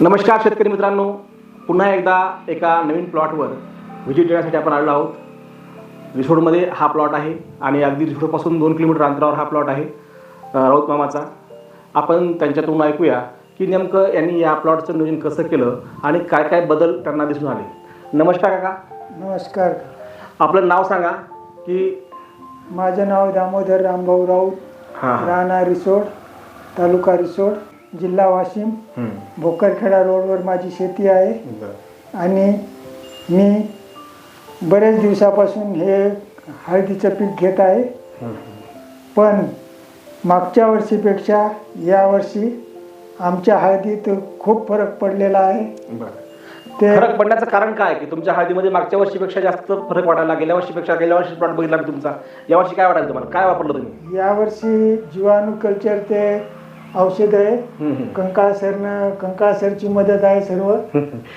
नमस्कार शेतकरी मित्रांनो. पुन्हा एकदा एका नवीन प्लॉटवर व्हिजिट देण्यासाठी आपण आलेलो आहोत. रिसोडमध्ये हा प्लॉट आहे आणि अगदी रिसोडपासून दोन किलोमीटर अंतरावर हा प्लॉट आहे राऊत मामाचा. आपण त्यांच्यातून ऐकूया की नेमकं यांनी या प्लॉटचं नियोजन कसं केलं आणि काय काय बदल त्यांना दिसून आले. नमस्कार काका. नमस्कार. आपलं नाव सांगा की माझं नाव दामोदर रामभाऊ राऊत राहणार रिसोड तालुका रिसोड. जिल्हा वाशिम. भोकरखेडा रोडवर माझी शेती आहे. आणि मी बरेच दिवसापासून हे हळदीचं पीक घेत आहे. पण मागच्या वर्षीपेक्षा यावर्षी आमच्या हळदीत खूप फरक पडलेला आहे. ते फरक पडण्याचं कारण काय की तुमच्या हळदीमध्ये मागच्या वर्षीपेक्षा जास्त फरक वाटायला गेल्या वर्षीपेक्षा गेल्या वर्षी प्लॉट बघितला मी तुमचा? या वर्षी काय वाटायला तुम्हाला? काय वापरलं तुम्ही? यावर्षी जीवाणू कल्चर ते औषध आहे. हं, हं. कंकाळ सरनं कंकाळ सरची मदत आहे सर्व.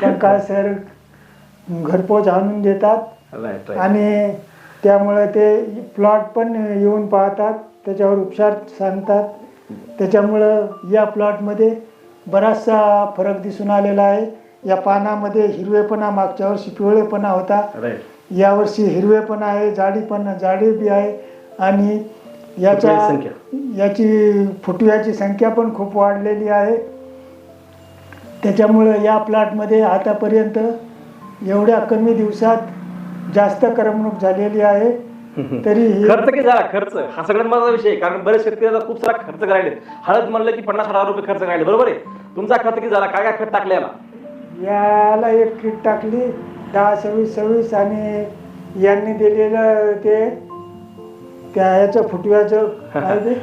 कंकाळ सर घरपोच आणून देतात. आणि त्यामुळे ते प्लॉट पण येऊन पाहतात. त्याच्यावर उपचार सांगतात. त्याच्यामुळं या प्लॉटमध्ये बराचसा फरक दिसून आलेला आहे. या पानामध्ये हिरवेपणा मागच्या वर्षी पिवळेपणा होता. यावर्षी हिरवेपणा आहे जाडी पण जाडी बी आहे. आणि याच्या संख्या. याची फुटव्याची संख्या पण खूप वाढलेली आहे. त्याच्यामुळं या प्लॉटमध्ये आतापर्यंत एवढ्या कमी दिवसात जास्त करमणूक झालेली आहे. तरी हे- खर्च किती झाला? खर्च. हा सगळ्यात महत्त्वाचा विषय. कारण बरेच शेतकरी खूप सारा खर्च करायले हळद म्हणलं की पन्नास हजार रुपये खर्च करायले बरोबर आहे? तुमचा खर्च किती झाला? काय काय खत टाकले याला? याला एक किट टाकली. दहा सव्वीस सव्वीस आणि यांनी दिलेलं ते त्या याचं फुटव्याचं काय ते?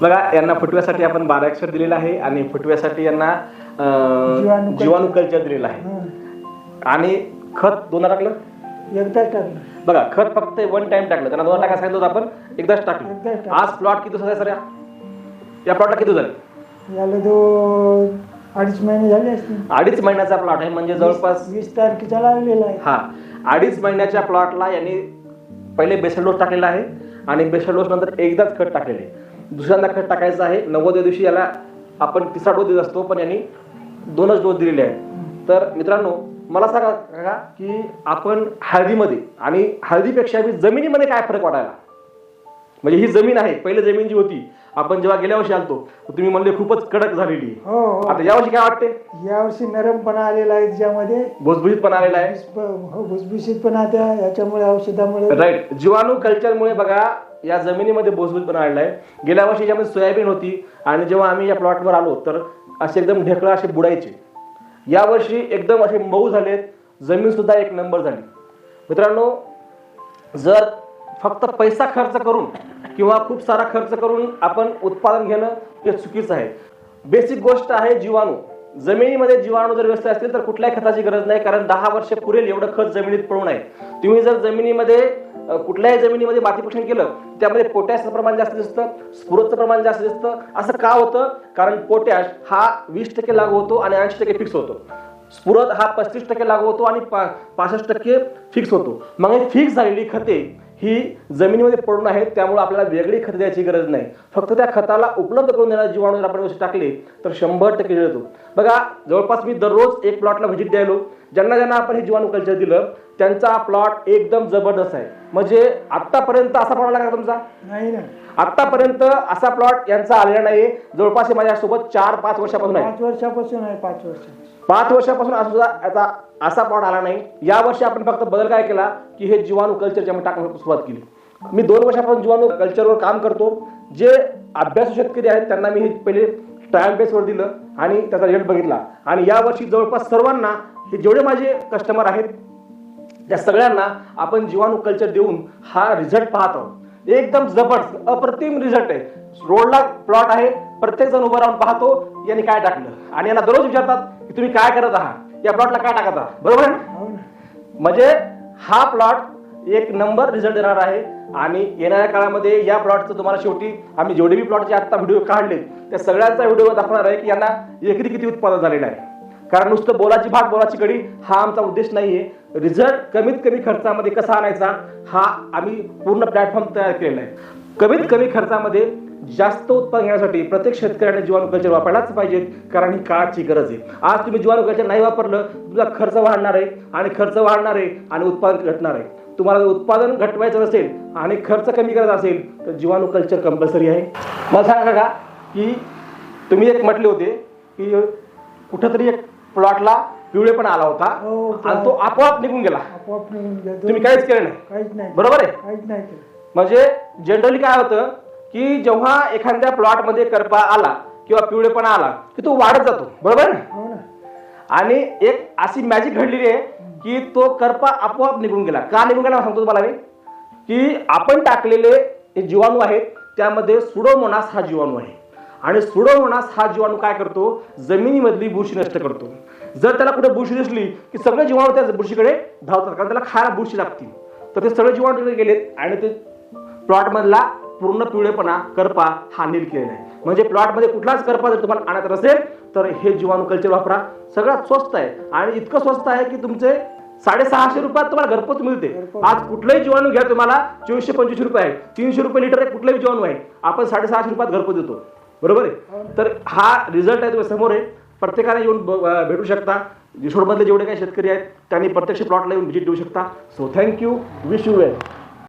बघा यांना फुटव्यासाठी आपण बारा अक्षर दिलेला आहे आणि फुटव्यासाठी यांना अं, जीवाणू कल्चर. जीवाणू कल्चर दिलेला आहे हं. आणि खत दोनदा टाकलं एकदाच टाकलं बघा खत फक्त वन टाइम टाकलं त्यांना दोन टाकायला सांगितलं होतं आपण एकदाच टाकलं एकदाच टाकलं. आज प्लॉट किती दिवसाचा सर या? प्लॉटला किती दिवस झाले याला दोन अडीच महिने झाले असतील अडीच महिन्याचा प्लॉट आहे म्हणजे जवळपास वीस तारखेचा लागलेला आहे हा अडीच महिन्याच्या प्लॉटला यांनी पहिले बेसल डोस टाकलेला आहे आणि बेसल डोस नंतर एकदाच खत टाकलेले. दुसऱ्यांदा खत टाकायचं आहे. नव्वदव्या दिवशी याला आपण तिसरा डोस देत असतो पण यांनी दोनच डोस दिलेले आहेत. तर मित्रांनो मला सांगा का की आपण हळदीमध्ये आणि हळदीपेक्षा जमिनीमध्ये काय फरक वाटायला? म्हणजे ही जमीन आहे पहिले जमीन जी होती आपण जेव्हा गेल्या वर्षी आलतो तुम्ही म्हणले खूपच कडक झालेली. आहे. हो हो. आता यावर्षी काय वाटते यावर्षी नरमपणा आलेला आहे त्याच्यामध्ये. भुसभुशीत पण आलेला आहे. हो भुसभुशीतपणा त्या याच्यामुळे औषधामुळे. राईट जीवाणू कल्चरमुळे बघा या जमिनीमध्ये भुसभुशीतपणा आलेला आहे. गेल्या वर्षी यामध्ये सोयाबीन होती आणि जेव्हा आम्ही या प्लॉटवर आलो तर असे एकदम ढेकळं असे बुडायचे. यावर्षी एकदम असे मऊ झालेत. जमीन सुद्धा एक नंबर झाली. मित्रांनो जर फक्त पैसा खर्च करून किंवा खूप सारा खर्च करून आपण उत्पादन घेणं हे चुकीचं आहे. बेसिक गोष्ट आहे जीवाणू. जमिनीमध्ये जीवाणू जर व्यस्त असतील तर कुठल्याही खताची गरज नाही कारण दहा वर्ष पुरेल एवढं खत जमिनीत पडू नये. तुम्ही जर जमिनीमध्ये कुठल्याही जमिनीमध्ये मातीपोषण केलं त्यामध्ये पोटॅशचं प्रमाण जास्त दिसतं स्फुरतचं प्रमाण जास्त दिसतं. असं का होतं? कारण पोटॅश हा वीस टक्के लागू होतो आणि ऐंशी टक्के फिक्स होतो. स्फुरत हा पस्तीस टक्के लागू होतो आणि पा पासष्ट टक्के फिक्स होतो. मग हे फिक्स झालेली खते ही जमिनीमध्ये पडून आहेत त्यामुळे आपल्याला वेगळी खत द्यायची गरज नाही. फक्त त्या खताला उपलब्ध करून देणारे जीवाणू जर आपण व्यवस्थित टाकले तर शंभर टक्के येतो बघा जवळपास मी दररोज एक प्लॉटला व्हिजिट द्यायलो. ज्यांना ज्यांना आपण हे जीवाणू कल्चर दिलं त्यांचा प्लॉट एकदम जबरदस्त आहे. म्हणजे आतापर्यंत असा प्लॉट आला का तुमचा? नाही ना आतापर्यंत असा प्लॉट यांचा आलेला नाही जवळपास हे माझ्यासोबत चार पाच वर्षापासून आहे. पाच वर्षापासून आहे पाच वर्ष पाच वर्षापासून असा सुद्धा याचा असा प्लॉट आला नाही. या वर्षी आपण फक्त बदल काय केला? की हे जीवाणू कल्चरच्या मध्ये टाकण्यास सुरुवात केली. मी दोन वर्षापासून जीवाणू कल्चरवर काम करतो. जे अभ्यासू शेतकरी आहेत त्यांना मी हे पहिले ट्रायल बेसवर दिलं आणि त्याचा रिझल्ट बघितला. आणि या वर्षी जवळपास सर्वांना हे जेवढे माझे कस्टमर आहेत त्या सगळ्यांना आपण जीवाणू कल्चर देऊन हा रिझल्ट पाहत आहोत. एकदम जबरदस्त अप्रतिम रिझल्ट आहे. रोडला प्लॉट आहे प्रत्येक जण उभं राहून पाहतो यांनी काय टाकलं. आणि यांना दररोज विचारतात की तुम्ही काय करत आहात? या प्लॉटला काय टाकत आहात? बरोबर? हो म्हणजे हा प्लॉट एक नंबर रिझल्ट देणार आहे. आणि येणाऱ्या काळामध्ये या प्लॉटचं तुम्हाला शेवटी आम्ही जेवढे बी प्लॉटचे आत्ता व्हिडिओ काढले त्या सगळ्यांचा व्हिडिओ दाखवणार आहे की यांना एकरी किती उत्पादन झालेलं आहे. कारण नुसतं बोलाची भाग बोलाची कडी हा आमचा उद्देश नाही आहे रिझल्ट कमीत कमी खर्चामध्ये कसा आणायचा हा आम्ही पूर्ण प्लॅटफॉर्म तयार केलेला आहे. कमीत कमी खर्चामध्ये जास्त उत्पादन घेण्यासाठी प्रत्येक शेतकऱ्याने जीवाणू कल्चर वापरायलाच पाहिजे कारण ही काळाची गरज आहे. आज तुम्ही जीवाणू कल्चर नाही वापरलं तुमचा खर्च वाढणार आहे आणि खर्च वाढणार आहे आणि उत्पादन घटणार आहे. तुम्हाला जर उत्पादन घटवायचं नसेल आणि खर्च कमी करायचा असेल तर जीवाणू कल्चर कंपल्सरी आहे. मला सांगा का की तुम्ही एक म्हटले होते की कुठंतरी एक प्लॉटला पिवळेपणा आला होता हो, आणि तो आपोआप निघून गेला. आपोआप निघून गेला. तुम्ही काहीच केलं नाही. काहीच नाही बरोबर आहे? काहीच नाही केलं. म्हणजे जनरली काय होतं की जेव्हा एखाद्या प्लॉटमध्ये करपा आला किंवा पिवळेपणा आला की तो वाढत जातो. बरोबर हो आणि एक अशी मॅजिक घडलेली आहे की तो करपा आपोआप निघून गेला. का निघून गेला? सांगतो तुम्हाला मी. की आपण टाकलेले हे जीवाणू आहेत त्यामध्ये सुडोमोनास हा जीवाणू आहे. आणि सुडोमोनास हा जीवाणू काय करतो? जमिनीमधली बुरशी नष्ट करतो. जर त्याला कुठे बुरशी दिसली की सगळे जीवाणू त्या बुरशीकडे धावतात कारण त्याला खायला बुरशी लागतील. तर ते सगळे जीवाणू तिकडे गेलेत आणि ते प्लॉटमधला पूर्ण पिवळेपणा करपा हा नील केलेला आहे. म्हणजे प्लॉटमध्ये कुठलाच करपा जर तुम्हाला आणायचा नसेल तर हे जीवाणू कल्चर वापरा. सगळ्यात स्वस्त आहे. आणि इतकं स्वस्त आहे की तुमचे साडेसहाशे रुपयात तुम्हाला घरपोच मिळते. आज कुठलाही जीवाणू घ्या तुम्हाला चोवीसशे पंचवीस रुपये आहे तीनशे रुपये लिटर आहे कुठलाही जीवाणू आहे. आपण साडेसहाशे रुपयात घरपोच देतो. बरोबर आहे? तर हा रिझल्ट आहे तुम्ही समोर आहे. प्रत्येकाने येऊन भेटू शकता. रिसोडमधले जेवढे काही शेतकरी आहेत त्यांनी प्रत्यक्ष प्लॉटला येऊन व्हिजिट देऊ शकता. So thank you wish you well